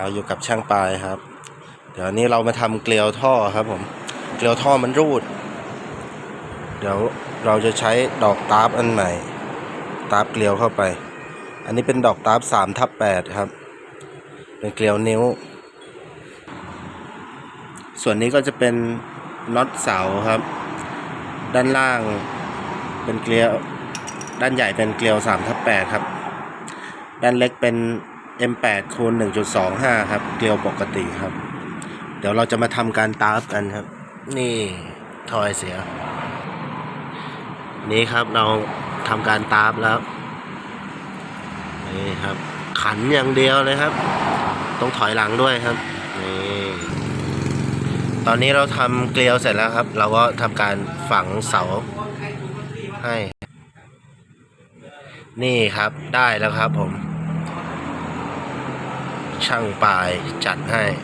เอาอยู่กับช่างปลายครับ เดี๋ยวนี้เรามาทำเกลียวท่อครับผม เกลียวท่อมันรูด เดี๋ยวเราจะใช้ดอกตาร์ฟอันใหม่ตาร์ฟเกลียวเข้าไป อันนี้เป็นดอกตาร์ฟสามทับแปดครับ เป็นเกลียวนิ้ว ส่วนนี้ก็จะเป็นน็อตเสาครับ ด้านล่างเป็นเกลียว ด้านใหญ่เป็นเกลียว3ทับ8ครับ ด้านเล็กเป็น M8 คูณ1.25 ครับ เกลียวปกติครับ เดี๋ยวเราจะมาทำการตาร์ฟกันครับ นี่ทอยเสีย นี่ครับเราทำการตาร์ฟแล้ว นี่ครับ ขันอย่างเดียวเลยครับ ต้องถอยหลังด้วยครับ นี่ ตอนนี้เราทำเกลียวเสร็จแล้วครับ เราก็ทำการฝังเสาให้ นี่ครับได้แล้วครับผม ช่างปลายจัดให้